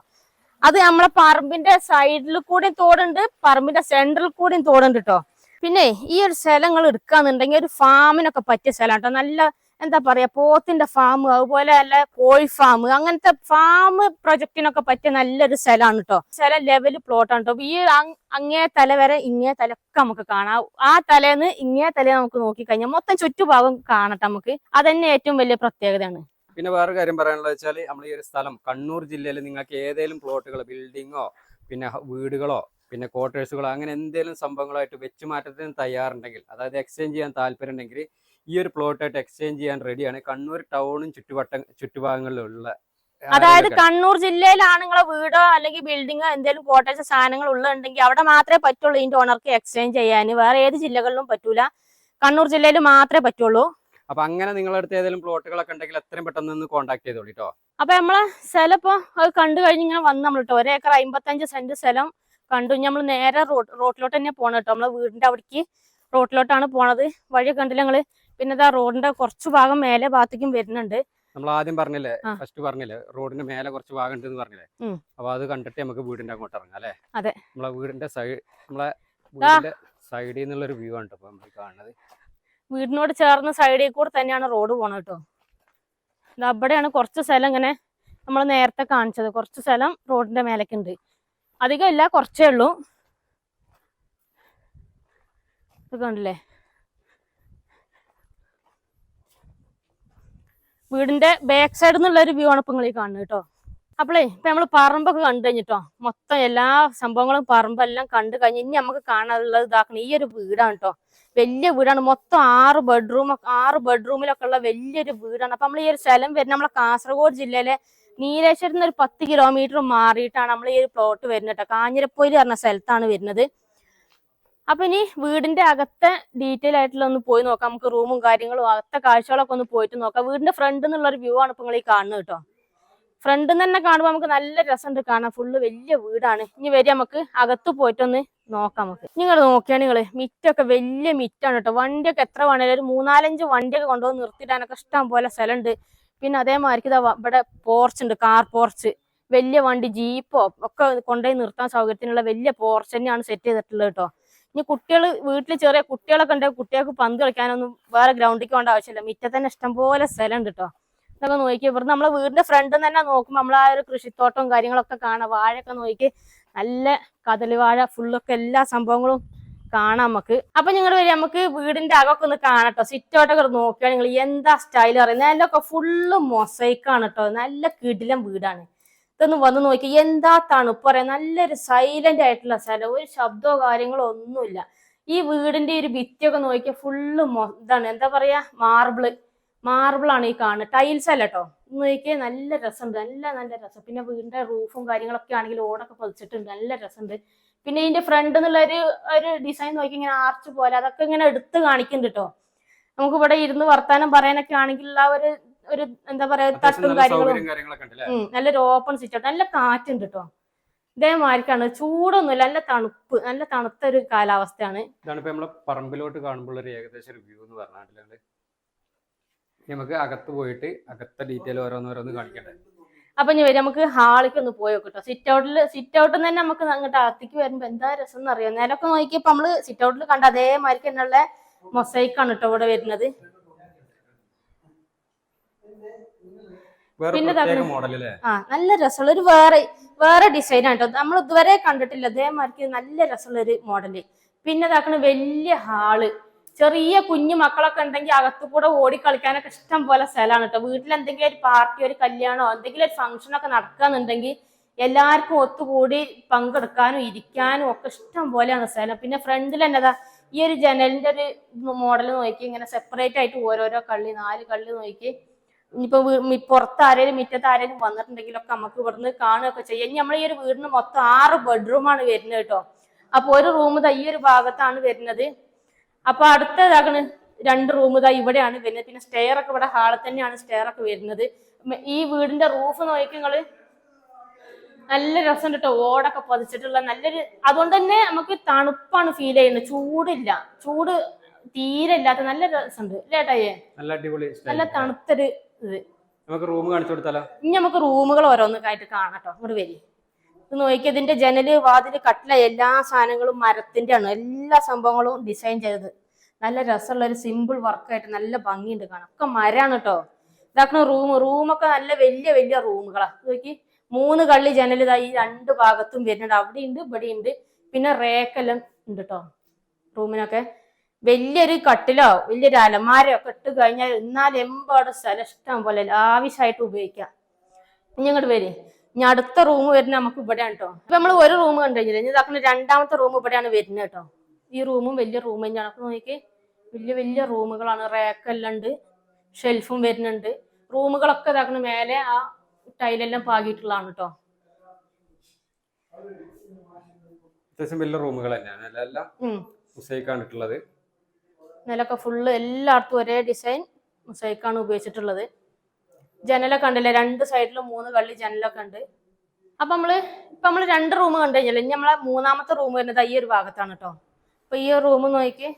അത് നമ്മളെ പറമ്പിന്റെ സൈഡിൽ കൂടിയും തോടുണ്ട് പറമ്പിന്റെ സെന്ററിൽ കൂടിയും തോടുണ്ട് കേട്ടോ. പിന്നെ ഈ ഒരു സ്ഥലങ്ങൾ എടുക്കാന്നുണ്ടെങ്കിൽ ഒരു ഫാമിനൊക്കെ പറ്റിയ സ്ഥലം കേട്ടോ. നല്ല എന്താ പറയാ പോത്തിന്റെ ഫാം അതുപോലെ അല്ല കോഴി ഫാം അങ്ങനത്തെ ഫാം പ്രൊജക്ടിനൊക്കെ പറ്റിയ നല്ലൊരു സ്ഥലമാണ് കേട്ടോ ചില ലെവൽ പ്ലോട്ടാണ് കേട്ടോ ഈ അങ്ങേ തല വരെ ഇങ്ങേ തലൊക്കെ നമുക്ക് കാണാം. ആ തലേന്ന് ഇങ്ങേ തല നമുക്ക് നോക്കി കഴിഞ്ഞാൽ മൊത്തം ചുറ്റുഭാഗം കാണട്ടെ നമുക്ക്. അതന്നെ ഏറ്റവും വലിയ പ്രത്യേകതയാണ്. പിന്നെ വേറെ കാര്യം പറയാനുള്ളത് വെച്ചാൽ നമ്മൾ ഈ ഒരു സ്ഥലം കണ്ണൂർ ജില്ലയിൽ നിങ്ങൾക്ക് ഏതെങ്കിലും പ്ലോട്ടുകൾ ബിൽഡിങ്ങോ പിന്നെ വീടുകളോ പിന്നെ ക്വാർട്ടേഴ്സുകളോ അങ്ങനെ എന്തെങ്കിലും സംഭവങ്ങളായിട്ട് വെച്ചുമാറ്റത്തിന് തയ്യാറുണ്ടെങ്കിൽ അതായത് എക്സ്ചേഞ്ച് ചെയ്യാൻ താല്പര്യം ഉണ്ടെങ്കിൽ ഈ ഒരു പ്ലോട്ടായിട്ട് എക്സ്ചേഞ്ച് ചെയ്യാൻ റെഡിയാണ് കണ്ണൂർ ടൗണും ചുറ്റുവട്ട ചുറ്റുഭാഗങ്ങളിലുള്ള അതായത് കണ്ണൂർ ജില്ലയിലാണ് നിങ്ങളെ വീടോ അല്ലെങ്കിൽ ബിൽഡിങ്ങോ എന്തെങ്കിലും കോട്ടേജ് സാധനങ്ങൾ ഉള്ളുണ്ടെങ്കിൽ അവിടെ മാത്രമേ പറ്റുള്ളൂ ഇതിന്റെ ഓണർക്ക് എക്സ്ചേഞ്ച് ചെയ്യാൻ. വേറെ ഏത് ജില്ലകളിലും പറ്റൂല. കണ്ണൂർ ജില്ലയിൽ മാത്രമേ പറ്റുള്ളൂ. അപ്പൊ അങ്ങനെ നിങ്ങളുടെ അടുത്ത് ഏതെങ്കിലും പ്ലോട്ടുകളൊക്കെ ഉണ്ടെങ്കിൽ എത്രയും പെട്ടെന്ന് കോൺടാക്ട് ചെയ്തോളൂ കേട്ടോ അപ്പൊ നമ്മളെ സ്ഥലം ഇപ്പൊ അത് കണ്ടു കഴിഞ്ഞ് ഇങ്ങനെ വന്ന് നമ്മൾ കേട്ടോ ഒരേക്കർ അമ്പത്തഞ്ച് സെന്റ് സ്ഥലം കണ്ടു. നമ്മൾ നേരെ റോഡ് റോട്ടിലോട്ട് തന്നെ പോണ കേട്ടോ നമ്മളെ വീടിന്റെ അവിടേക്ക് റോട്ടിലോട്ടാണ് പോണത്. വഴി കണ്ടില്ല നിങ്ങൾ. പിന്നെ ഇതാ റോഡിന്റെ കുറച്ച് ഭാഗം മേലെ ഭാഗത്തേക്കും വരുന്നുണ്ട്. നമ്മൾ ആദ്യം പറഞ്ഞില്ലേ ഫസ്റ്റ് പറഞ്ഞില്ലേ റോഡിന്റെ മേലെ കുറച്ച് ഭാഗം ഉണ്ടെന്ന് പറഞ്ഞില്ലേ? അപ്പൊ അത് കണ്ടിട്ട് നമുക്ക് വീടിന്റെ അങ്ങോട്ട് ഇറങ്ങാം അല്ലെ? അതെ. നമ്മളെ വീടിന്റെ സൈഡ് നമ്മളെ വീടിന്റെ സൈഡിൽ നിന്നുള്ള ഒരു വ്യൂ ആണ് ഇപ്പൊ നമ്മൾ കാണുന്നത്. വീടിനോട് ചേർന്ന സൈഡിൽ കൂടെ തന്നെയാണ് റോഡ് പോണത് കേട്ടോ അവിടെയാണ് കുറച്ച് സ്ഥലം ഇങ്ങനെ നമ്മൾ നേരത്തെ കാണിച്ചത്. കുറച്ച് സ്ഥലം റോഡിന്റെ മേലൊക്കെ ഉണ്ട്. അധികം ഇല്ല കുറച്ചേ ഉള്ളൂ. ഇത് കണ്ടില്ലേ? വീടിന്റെ ബാക്ക് സൈഡിൽ നിന്നുള്ള ഒരു വ്യൂ ആണ് ഇപ്പൊ നിങ്ങൾ കാണുന്നത് കേട്ടോ. അപ്പോളേ ഇപ്പൊ നമ്മൾ പറമ്പൊക്കെ കണ്ടു കഴിഞ്ഞിട്ടോ? മൊത്തം എല്ലാ സംഭവങ്ങളും പറമ്പെല്ലാം കണ്ടു കഴിഞ്ഞ് ഇനി നമുക്ക് കാണാനുള്ളത് ഇതാക്കണം ഈ ഒരു വീടാണ് കേട്ടോ വലിയ വീടാണ്. മൊത്തം ആറ് ബെഡ്റൂം ആറ് ബെഡ്റൂമിലൊക്കെ ഉള്ള വലിയൊരു വീടാണ്. അപ്പൊ നമ്മൾ ഈ ഒരു സ്ഥലം വരുന്ന നമ്മളെ കാസർഗോഡ് ജില്ലയിലെ നീലേശ്വരത്ത് നിന്ന് ഒരു പത്ത് കിലോമീറ്റർ മാറിയിട്ടാണ് നമ്മൾ ഈ ഒരു പ്ലോട്ട് വരുന്നത് കേട്ടോ കാഞ്ഞിരപ്പൊയിൽ പറഞ്ഞ സ്ഥലത്താണ് വരുന്നത്. അപ്പൊ ഇനി വീടിന്റെ അകത്തെ ഡീറ്റെയിൽ ആയിട്ടുള്ള ഒന്ന് പോയി നോക്കാം. നമുക്ക് റൂമും കാര്യങ്ങളും അകത്തെ കാഴ്ചകളൊക്കെ ഒന്ന് പോയിട്ട് നോക്കാം. വീടിന്റെ ഫ്രണ്ട് എന്നുള്ള ഒരു വ്യൂ ആണ് ഇപ്പൊ നിങ്ങൾ ഈ കാണുന്നത് കേട്ടോ. ഫ്രണ്ട് തന്നെ കാണുമ്പോൾ നമുക്ക് നല്ല രസമുണ്ട് കാണാൻ. ഫുള്ള് വലിയ വീടാണ്. ഇനി വരി നമുക്ക് അകത്ത് പോയിട്ടൊന്ന് നോക്കാം നമുക്ക്. നിങ്ങൾ നോക്കിയാണ് നിങ്ങൾ? മിറ്റൊക്കെ വലിയ മിറ്റാണ് കേട്ടോ. വണ്ടിയൊക്കെ എത്ര വേണേലും ഒരു മൂന്നാലഞ്ച് വണ്ടിയൊക്കെ കൊണ്ടുവന്ന് നിർത്തിയിടാനൊക്കെ ഇഷ്ടം പോലെ സ്ഥലമുണ്ട്. പിന്നെ അതേമാതിരി ഇതാ ഇവിടെ പോർച്ച് ഉണ്ട് കാർ പോർച്ച് വലിയ വണ്ടി ജീപ്പോ ഒക്കെ കൊണ്ടുപോയി നിർത്താൻ സൗകര്യത്തിനുള്ള വലിയ പോർച്ച് തന്നെയാണ് സെറ്റ് ചെയ്തിട്ടുള്ളത് കേട്ടോ. ഇനി കുട്ടികൾ വീട്ടിൽ ചെറിയ കുട്ടികളൊക്കെ ഉണ്ടെങ്കിൽ കുട്ടികൾക്ക് പന്ത് കളിക്കാനൊന്നും വേറെ ഗ്രൗണ്ടിലേക്ക് പോകേണ്ട ആവശ്യമില്ല. മുറ്റത്ത് തന്നെ ഇഷ്ടംപോലെ സ്ഥലമുണ്ട് കേട്ടോ ഇതൊക്കെ നോക്കി ഇവിടുന്ന് നമ്മളെ വീടിന്റെ ഫ്രണ്ട് തന്നെ നോക്കുമ്പോൾ നമ്മൾ ആ ഒരു കൃഷിത്തോട്ടവും കാര്യങ്ങളൊക്കെ കാണാം. വാഴയൊക്കെ നോക്കി നല്ല കദളി വാഴ ഫുള്ളൊക്കെ എല്ലാ സംഭവങ്ങളും കാണാം നമുക്ക്. അപ്പൊ നിങ്ങൾ വരും നമുക്ക് വീടിന്റെ അകമൊക്കെ ഒന്ന് കാണട്ടോ സിറ്റോട്ടൊക്കെ നോക്കിയാൽ നിങ്ങൾ എന്താ സ്റ്റൈൽ പറയുന്നത്? അതിലൊക്കെ ഫുള്ള് മൊസൈക്കാണ് കേട്ടോ നല്ല കിടിലം വീടാണ്. ഇതൊന്ന് വന്ന് നോക്കി. എന്താ തണുപ്പ് പറയാം നല്ലൊരു സൈലന്റ് ആയിട്ടുള്ള സ്ഥലം. ഒരു ശബ്ദമോ കാര്യങ്ങളോ ഒന്നുമില്ല. ഈ വീടിന്റെ ഒരു ഭിത്തിയൊക്കെ നോക്കിയാൽ ഫുള്ള് ഇതാണ്. എന്താ പറയാ? മാർബിൾ മാർബിൾ ആണ് ഈ കാണുന്നത്. ടൈൽസ് അല്ല കേട്ടോ നോക്കിയാൽ നല്ല രസമുണ്ട്. നല്ല നല്ല രസം. പിന്നെ വീടിന്റെ റൂഫും കാര്യങ്ങളൊക്കെ ആണെങ്കിൽ ഓടൊക്കെ പതിച്ചിട്ടുണ്ട്. നല്ല രസമുണ്ട്. പിന്നെ ഇതിന്റെ ഫ്രണ്ട് എന്നുള്ള ഒരു ഒരു ഡിസൈൻ നോക്കി ഇങ്ങനെ ആർച്ച് പോലെ. അതൊക്കെ ഇങ്ങനെ എടുത്ത് കാണിക്കുന്നുണ്ട് കേട്ടോ നമുക്ക് ഇവിടെ ഇരുന്ന് വർത്താനം പറയാനൊക്കെ ആണെങ്കിൽ ആ ഒരു ഒരു എന്താ പറയാ തട്ടും കാര്യങ്ങളും. നല്ലൊരു ഓപ്പൺ സിറ്റ് നല്ല കാറ്റുണ്ട് കേട്ടോ ഇതേമാതിരിക്കാണ് ചൂടൊന്നുമില്ല. നല്ല തണുപ്പ്. നല്ല തണുത്ത ഒരു കാലാവസ്ഥയാണ്. ഇതാണ് ഇപ്പൊ നമ്മളെ പറമ്പിലോട്ട് കാണുമ്പോൾ ഒരു ഏകദേശം റിവ്യൂ വ്യൂ എന്ന് പറഞ്ഞാൽ നമുക്ക് അകത്ത് പോയിട്ട് അകത്തെ ഡീറ്റെയിൽ ഓരോന്നോരോന്ന് കാണിക്കണ്ടേ? അപ്പൊ ഇനി വരും. നമുക്ക് ഹാളിക്ക് ഒന്ന് പോയി നോക്കട്ടോ സിറ്റ് ഔട്ടിൽ സിറ്റ് ഔട്ടിൽ തന്നെ നമുക്ക് അങ്ങോട്ട് അകത്തേക്ക് വരുമ്പോ എന്താ രസം എന്ന് അറിയാം നേരൊക്കെ നോക്കിയപ്പോ നമ്മൾ സിറ്റ് ഔട്ടിൽ കണ്ട അതേമാതിരി തന്നെയുള്ള മൊസൈക്കാണ് കേട്ടോ ഇവിടെ വരുന്നത്. പിന്നെ ആ നല്ല രസമുള്ള ഒരു വേറെ വേറെ ഡിസൈൻ ആട്ടോ നമ്മൾ ഇതുവരെ കണ്ടിട്ടില്ല. അതേമാതിരി നല്ല രസമുള്ള ഒരു മോഡൽ പിന്നെ ഇതാക്കണ വലിയ ഹാൾ ചെറിയ കുഞ്ഞു മക്കളൊക്കെ ഉണ്ടെങ്കിൽ അകത്തു കൂടെ ഓടി കളിക്കാനൊക്കെ ഇഷ്ടം പോലെ സ്ഥലമാണ് കേട്ടോ. വീട്ടിൽ എന്തെങ്കിലും ഒരു പാർട്ടി ഒരു കല്യാണോ എന്തെങ്കിലും ഒരു ഫംഗ്ഷൻ ഒക്കെ നടക്കാന്നുണ്ടെങ്കിൽ എല്ലാവർക്കും ഒത്തുകൂടി പങ്കെടുക്കാനും ഇരിക്കാനും ഒക്കെ ഇഷ്ടം പോലെയാണ് സ്ഥലം. പിന്നെ ഫ്രണ്ടിൽ എന്നതാ ഈ ഒരു ജനലിന്റെ ഒരു മോഡൽ നോക്കി ഇങ്ങനെ സെപ്പറേറ്റ് ആയിട്ട് ഓരോരോ കള്ളി നാല് കള്ളി നോക്കി ഇനിയിപ്പോ പുറത്ത് ആരേലും മിറ്റത്ത് ആരേലും വന്നിട്ടുണ്ടെങ്കിലൊക്കെ നമുക്ക് ഇവിടുന്ന് കാണുകയൊക്കെ ചെയ്യാം. ഇനി നമ്മൾ ഈ ഒരു വീടിന് മൊത്തം ആറ് ബെഡ്റൂം ആണ് വരുന്നത് കേട്ടോ. അപ്പൊ ഒരു റൂം ദാ ഈ ഒരു ഭാഗത്താണ് വരുന്നത്. അപ്പൊ അടുത്തതാകണ് രണ്ട് റൂം ദാ ഇവിടെയാണ് വരുന്നത്. പിന്നെ സ്റ്റെയർ ഒക്കെ ഇവിടെ ഹാളിൽ തന്നെയാണ് സ്റ്റെയർ ഒക്കെ വരുന്നത്. ഈ വീടിന്റെ റൂഫ് നോക്കി നിങ്ങൾ നല്ല രസം കേട്ടോ ഓടൊക്കെ പതിച്ചിട്ടുള്ള നല്ലൊരു അതുകൊണ്ട് തന്നെ നമുക്ക് തണുപ്പാണ് ഫീൽ ചെയ്യുന്നത് ചൂടില്ല. ചൂട് തീരെ ഇല്ലാത്ത നല്ല രസമുണ്ട് അല്ലേ ഏട്ടായേ? നല്ല അടിപൊളി നല്ല. തണുത്തൊരു ഇത് നമുക്ക് റൂം കാണിച്ചു കൊടുത്താലോ? ഇനി നമുക്ക് റൂമുകൾ ഓരോന്നൊക്കെ കാണട്ടോ ഇങ്ങോട്ട് വരി. ഇത് നോക്കി ഇതിന്റെ ജനൽ വാതിൽ കട്ടില എല്ലാ സാധനങ്ങളും മരത്തിന്റെ ആണ്. എല്ലാ സംഭവങ്ങളും ഡിസൈൻ ചെയ്തത്. നല്ല രസമുള്ള ഒരു സിമ്പിൾ വർക്കായിട്ട് നല്ല ഭംഗിയുണ്ട് കാണാം ഒക്കെ മരാണ് കേട്ടോ ഇതാക്കണ റൂം റൂമൊക്കെ നല്ല വലിയ വലിയ റൂമുകളാ. നോക്കി മൂന്ന് കള്ളി ജനൽ ഇതാ ഈ രണ്ട് ഭാഗത്തും വരുന്നുണ്ട്. അവിടെ ഉണ്ട് ഇവിടെ ഉണ്ട് പിന്നെ റേക്കെല്ലാം ഉണ്ട് കേട്ടോ റൂമിനൊക്കെ. വലിയൊരു കട്ടിലോ വലിയൊരു അലമാരയോ ഒക്കെ ഇട്ട് കഴിഞ്ഞാൽ എന്നാൽ എമ്പാട് സ്ഥലം ഇഷ്ടം പോലെ ആവശ്യമായിട്ട് ഉപയോഗിക്കാം. ഇനി ഇങ്ങോട്ട് വരെ. ഇനി അടുത്ത റൂം വരുന്നത് നമുക്ക് ഇവിടെയാണ് കേട്ടോ ഇപ്പൊ നമ്മൾ ഒരു റൂം കണ്ടു കഴിഞ്ഞില്ല? ഇനി ഇതാക്കുന്ന രണ്ടാമത്തെ റൂം ഇവിടെയാണ് വരുന്നത് കേട്ടോ ഈ റൂമും വലിയ റൂം തന്നെയാണ്. അപ്പൊ നോക്കി വലിയ വലിയ റൂമുകളാണ് റാക്കെല്ലാം ഉണ്ട്. ഷെൽഫും വരുന്നുണ്ട്. റൂമുകളൊക്കെ ഇതാക്കുന്ന മേലെ ആ ടൈലെല്ലാം പാകിയിട്ടുള്ളതാണ് കേട്ടോ അത്യാവശ്യം വലിയ റൂമുകൾ തന്നെയാണ്. എല്ലാം ഉം. നിലൊക്കെ ഫുള്ള് എല്ലായിടത്തും ഒരേ ഡിസൈൻ മുസൈക്കാണ് ഉപയോഗിച്ചിട്ടുള്ളത്. ജനലൊക്കെ ഉണ്ടല്ലേ രണ്ട് സൈഡിലും മൂന്ന് കള്ളി ജനലൊക്കെ ഉണ്ട്. അപ്പൊ നമ്മൾ ഇപ്പൊ നമ്മൾ രണ്ട് റൂം കണ്ടു കഴിഞ്ഞാൽ ഇനി നമ്മളെ മൂന്നാമത്തെ റൂം വരുന്നത് ഈ ഒരു ഭാഗത്താണ് കേട്ടോ അപ്പൊ ഈ റൂം നോക്കി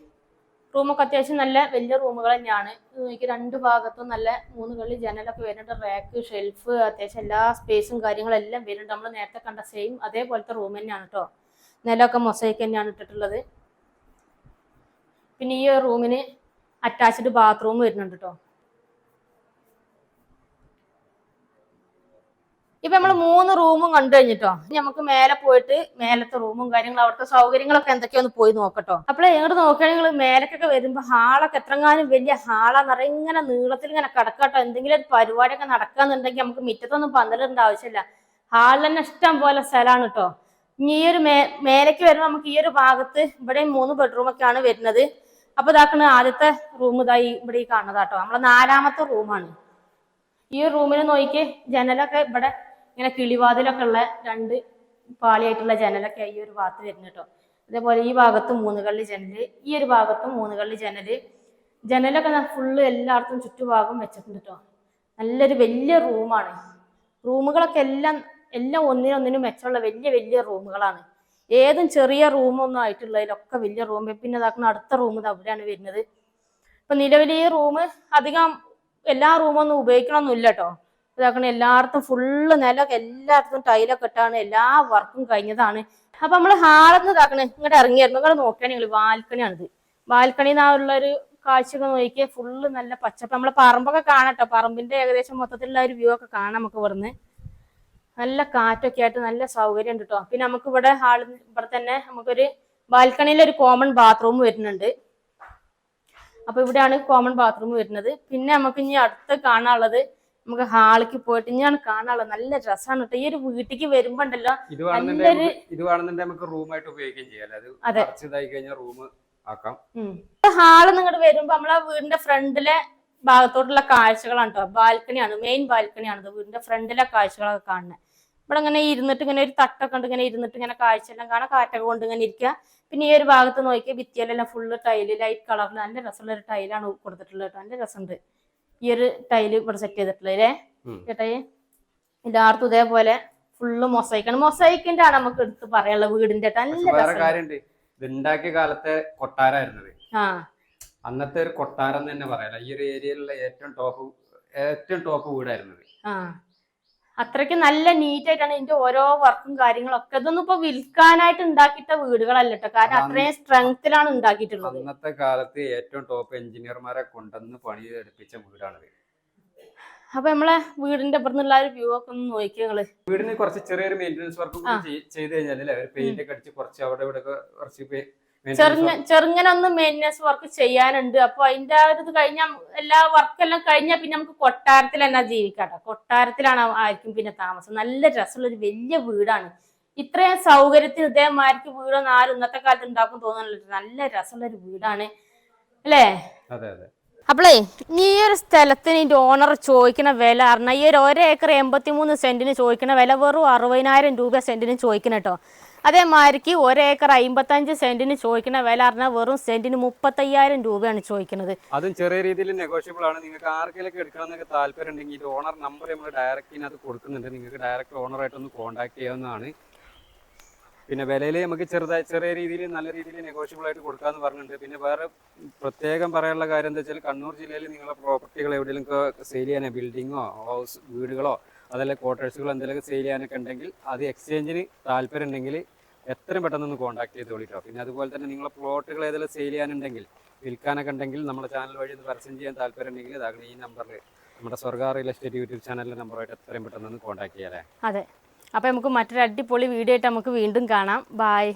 റൂമൊക്കെ അത്യാവശ്യം നല്ല വലിയ റൂമുകൾ തന്നെയാണ്. നോക്കി രണ്ട് ഭാഗത്തും നല്ല മൂന്ന് കള്ളി ജനലൊക്കെ വരുന്നുണ്ട്. റാക്ക് ഷെൽഫ് അത്യാവശ്യം എല്ലാ സ്പേസും കാര്യങ്ങളും എല്ലാം വരുന്നുണ്ട്. നമ്മൾ നേരത്തെ കണ്ട സെയിം അതേപോലത്തെ റൂം തന്നെയാണ് കേട്ടോ നിലമൊക്കെ മൊസൈക്ക് തന്നെയാണ് ഇട്ടിട്ടുള്ളത്. പിന്നെ ഈ റൂമിന് അറ്റാച്ച്ഡ് ബാത്റൂം വരുന്നുണ്ട് കേട്ടോ ഇപ്പൊ നമ്മൾ മൂന്ന് റൂമും കണ്ടു കഴിഞ്ഞിട്ടോ? നമുക്ക് മേലെ പോയിട്ട് മേലത്തെ റൂമും കാര്യങ്ങളും അവിടുത്തെ സൗകര്യങ്ങളൊക്കെ എന്തൊക്കെയാന്ന് പോയി നോക്കട്ടോ. അപ്പോൾ ഇങ്ങോട്ട് നോക്കുകയാണെങ്കിൽ മേലക്കൊക്കെ വരുമ്പോ ഹാളൊക്കെ എത്രങ്ങാനും വലിയ ഹാളാ പറയാം ഇങ്ങനെ നീളത്തിൽ ഇങ്ങനെ കിടക്കട്ടോ എന്തെങ്കിലും ഒരു പരിപാടിയൊക്കെ നടക്കാന്നുണ്ടെങ്കിൽ നമുക്ക് മുറ്റത്തൊന്നും പന്തലിടേണ്ട ആവശ്യമില്ല. ഹാളിൽ തന്നെ ഇഷ്ടം പോലെ സ്ഥലമാണ് കേട്ടോ ഇനി ഈ ഒരു മേ മേലേക്ക് വരുമ്പോൾ നമുക്ക് ഈ ഒരു ഭാഗത്ത് ഇവിടെ മൂന്ന് ബെഡ്റൂം ഒക്കെയാണ് വരുന്നത്. അപ്പൊ ഇതാക്കണ ആദ്യത്തെ റൂം ഇതായി ഇവിടെ ഈ കാണുന്നതാട്ടോ നമ്മളെ നാലാമത്തെ റൂമാണ് ഈ റൂമിന് നോക്കി ജനലൊക്കെ ഇവിടെ ഇങ്ങനെ കിളിവാതിലൊക്കെ ഉള്ള രണ്ട് പാളിയായിട്ടുള്ള ജനലൊക്കെ ഈ ഒരു ഭാഗത്ത് വരുന്നു കേട്ടോ. അതേപോലെ ഈ ഭാഗത്ത് മൂന്ന് കള്ളി ജനൽ ഈ ഒരു ഭാഗത്തും മൂന്ന് കള്ളി ജനൽ. ജനലൊക്കെ ഫുള്ള് എല്ലായിടത്തും ചുറ്റുഭാഗം വെച്ചിട്ടുണ്ട് കേട്ടോ. നല്ലൊരു വലിയ റൂമാണ് റൂമുകളൊക്കെ എല്ലാം എല്ലാം ഒന്നിനൊന്നിനും മെച്ചമുള്ള വലിയ വലിയ റൂമുകളാണ് ഏതും ചെറിയ റൂമൊന്നും ആയിട്ടുള്ളതിലൊക്കെ വലിയ റൂം പിന്നെ ഇതാക്കുന്ന അടുത്ത റൂം ഇത് അവിടെയാണ് വരുന്നത്. ഇപ്പൊ നിലവിൽ ഈ റൂം അധികം എല്ലാ റൂമൊന്നും ഉപയോഗിക്കണമൊന്നുമില്ല കേട്ടോ ഇതാക്കണ എല്ലായിടത്തും ഫുള്ള് നില എല്ലായിടത്തും ടൈലൊക്കെ ഇട്ടാണ് എല്ലാ വർക്കും കഴിഞ്ഞതാണ്. അപ്പൊ നമ്മൾ ഹാളെന്ന് ഇതാക്കണേ ഇങ്ങോട്ട് ഇറങ്ങിയായിരുന്നു. നിങ്ങൾ നോക്കിയാൽ ഞങ്ങൾ ബാൽക്കണിയാണിത്. ബാൽക്കണി എന്നുള്ള ഒരു കാഴ്ചയൊക്കെ നോക്കിയാൽ ഫുള്ള് നല്ല പച്ചപ്പ് നമ്മളെ പറമ്പൊക്കെ കാണട്ടോ പറമ്പിന്റെ ഏകദേശം മൊത്തത്തിലുള്ള ഒരു വ്യൂ ഒക്കെ കാണാം നമുക്ക് ഇവിടുന്ന്. നല്ല കാറ്റൊക്കെ ആയിട്ട് നല്ല സൗകര്യം ഉണ്ട് കേട്ടോ പിന്നെ നമുക്ക് ഇവിടെ ഹാളിൽ ഇവിടെ തന്നെ നമുക്കൊരു ബാൽക്കണിയിൽ ഒരു കോമൺ ബാത്റൂം വരുന്നുണ്ട്. അപ്പൊ ഇവിടെയാണ് കോമൺ ബാത്റൂം വരുന്നത്. പിന്നെ നമുക്ക് ഇനി അടുത്ത് കാണാനുള്ളത് നമുക്ക് ഹാളിക്ക് പോയിട്ട് ഇനിയാണ് കാണാനുള്ളത്. നല്ല രസമാണ് കേട്ടോ ഈ ഒരു വീട്ടിലേക്ക് വരുമ്പോ ഉണ്ടല്ലോ നമുക്ക് റൂമായിട്ട് ഉപയോഗിക്കുകയും ചെയ്യാം. അത്. റൂം ആക്കാം. നിങ്ങോട്ട് വരുമ്പോ നമ്മളെ വീടിന്റെ ഫ്രണ്ടിലെ ഭാഗത്തോട്ടുള്ള കാഴ്ചകളാണ് കേട്ടോ ബാൽക്കണിയാണ് മെയിൻ ബാൽക്കണിയാണ് വീടിന്റെ ഫ്രണ്ടിലെ കാഴ്ചകളൊക്കെ കാണുന്നത് ഇവിടെ ഇങ്ങനെ ഇരുന്നിട്ട് ഇങ്ങനെ ഒരു തട്ടൊക്കെ ഉണ്ട് ഇങ്ങനെ ഇരുന്നിട്ട് ഇങ്ങനെ കാഴ്ചയെല്ലാം കാണാൻ കാറ്റൊക്കെ കൊണ്ട് ഇങ്ങനെ ഇരിക്കുക. പിന്നെ ഈ ഒരു ഭാഗത്ത് നോക്കിയാൽ ഭിത്തിയിലെല്ലാം ഫുള്ള് ടൈൽ ലൈറ്റ് കളർ നല്ല രസമുള്ള ഒരു ടൈലാണ് കൊടുത്തിട്ടുള്ളത് കേട്ടോ നല്ല രസമുണ്ട്. ഈ ഒരു ടൈൽ ഇവിടെ സെറ്റ് ചെയ്തിട്ടുള്ളത് അല്ലേ. ചേട്ടാ എല്ലായിടത്തും ഇതേപോലെ ഫുള്ള് മൊസൈക്കാണ് മൊസൈക്കിന്റെ ആണ് നമുക്ക് എടുത്ത് പറയാനുള്ളത് വീടിന്റെ നല്ല രസം കാലത്തെ കൊട്ടാരായിരുന്നത് ആ. അന്നത്തെ ഒരു കൊട്ടാരം തന്നെ പറയാം ഈ ഒരു ഏരിയയിലുള്ള ഏറ്റവും ടോപ്പ് ഏറ്റവും ടോപ്പ് വീടായിരുന്നത് അത്രയ്ക്ക് നല്ല നീറ്റ് ആയിട്ടാണ് ഇതിന്റെ ഓരോ വർക്കും കാര്യങ്ങളും ഒക്കെ ഇതൊന്നും ഇപ്പൊ വിൽക്കാനായിട്ട് ഉണ്ടാക്കിയിട്ട വീടുകളല്ല കേട്ടോ. കാരണം അത്രയും സ്ട്രെങ്ത്തിലാണ് ഉണ്ടാക്കിയിട്ടുള്ളത്. അന്നത്തെ കാലത്ത് ഏറ്റവും ടോപ്പ് എഞ്ചിനീയർമാരെ കൊണ്ടുവന്ന് പണി എടുപ്പിച്ച വീടാണ് അപ്പൊ നമ്മളെ വീടിന്റെ ഇവിടുന്നുള്ള ഒരു വ്യൂ ഒക്കെ ഒന്ന് നോക്കി നിങ്ങൾ. വീടിന് കുറച്ച് ചെറിയൊരു മെയിന്റനൻസ് വർക്ക്. ചെയ്ത് കഴിഞ്ഞാൽ അല്ലേ? പെയിന്റ് ഒക്കെ അടിച്ച് കുറച്ച് അവിടെ ഇവിടെ കുറച്ച് ചെറുങ്ങ ഒന്ന് മെയിന്റനൻസ് വർക്ക് ചെയ്യാനുണ്ട്. അപ്പൊ അതിന്റെ ആ ഇത് കഴിഞ്ഞ എല്ലാ വർക്കെല്ലാം കഴിഞ്ഞാൽ പിന്നെ നമുക്ക് കൊട്ടാരത്തിൽ തന്നെ ജീവിക്കാട്ടോ. കൊട്ടാരത്തിലാണ് ആയിരിക്കും പിന്നെ താമസം. നല്ല രസമുള്ള ഒരു വലിയ വീടാണ്. ഇത്രയും സൗകര്യത്തിൽ ഇതേമാർക്ക് വീടോ നാല് ഇന്നത്തെ കാലത്ത് ഉണ്ടാക്കും തോന്നുന്നില്ല നല്ല രസമുള്ള ഒരു വീടാണ്. അല്ലേ? അപ്പളേ ഈ ഒരു സ്ഥലത്തിന് ഇതിന്റെ ഓണർ ചോദിക്കുന്ന വില അറിഞ്ഞ ഈ ഒരു ഒരേക്കർ എൺപത്തി മൂന്ന് സെന്റിന് ചോദിക്കുന്ന വില വെറും അറുപതിനായിരം രൂപ സെന്റിന് ചോദിക്കണം കേട്ടോ അതേമാതിരിക്ക് ഒരേക്കർ അമ്പത്തഞ്ച് സെന്റിന് ചോദിക്കുന്ന വില അറിഞ്ഞാൽ വെറും സെന്റിന് മുപ്പത്തയ്യായിരം രൂപയാണ് ചോദിക്കുന്നത്. അതും ചെറിയ രീതിയിൽ നെഗോഷ്യബിൾ ആണ്. നിങ്ങൾക്ക് ആർക്കെങ്കിലും എടുക്കണം എന്നൊക്കെ താല്പര്യം ഉണ്ടെങ്കിൽ ഓണർ നമ്പർ നമ്മൾ ഡയറക്റ്റിനകത്ത് കൊടുക്കുന്നുണ്ട്. നിങ്ങൾക്ക് ഡയറക്റ്റ് ഓണറായിട്ട് ഒന്ന് കോൺടാക്ട് ചെയ്യാവുന്നതാണ്. പിന്നെ വിലയിൽ നമുക്ക് ചെറുതായി ചെറിയ രീതിയിൽ നല്ല രീതിയിൽ നെഗോഷ്യബിൾ ആയിട്ട് കൊടുക്കാമെന്ന് പറഞ്ഞിട്ടുണ്ട്. പിന്നെ വേറെ പ്രത്യേകം പറയാനുള്ള കാര്യം എന്താ വെച്ചാൽ കണ്ണൂർ ജില്ലയിൽ നിങ്ങളുടെ പ്രോപ്പർട്ടികൾ എവിടെയെങ്കിലും സെയിൽ ചെയ്യാനോ ബിൽഡിങ്ങോ ഹൗസ് വീടുകളോ അതല്ല ക്വാർട്ടേഴ്സുകളോ എന്തെങ്കിലും സെയിൽ ചെയ്യാനൊക്കെ ഉണ്ടെങ്കിൽ അത് എക്സ്ചേഞ്ചിന് താല്പര്യം ഉണ്ടെങ്കിൽ എത്രയും പെട്ടെന്ന് ഒന്ന് കോൺടാക്ട് ചെയ്ത് വിളിക്കാം പിന്നെ അതുപോലെ തന്നെ നിങ്ങളെ പ്ലോട്ടുകൾ ഏതെങ്കിലും സെയിൽ ചെയ്യാനുണ്ടെങ്കിൽ വിൽക്കാനൊക്കെ ഉണ്ടെങ്കിൽ നമ്മുടെ ചാനൽ വഴി ഒന്ന് പരസ്യം ചെയ്യാൻ താല്പര്യം ഉണ്ടെങ്കിൽ അതാണ് ഈ നമ്പറിൽ നമ്മുടെ സ്വർഗ റിയൽ എസ്റ്റേറ്റ് യൂട്യൂബ് ചാനലിലെ നമ്പറായിട്ട് എത്രയും പെട്ടെന്ന് ഒന്ന് കോൺടാക്ട് ചെയ്യാം അതെ. അപ്പോൾ നമുക്ക് മറ്റൊരു അടിപൊളി വീഡിയോ ആയിട്ട് നമുക്ക് വീണ്ടും കാണാം. ബായ്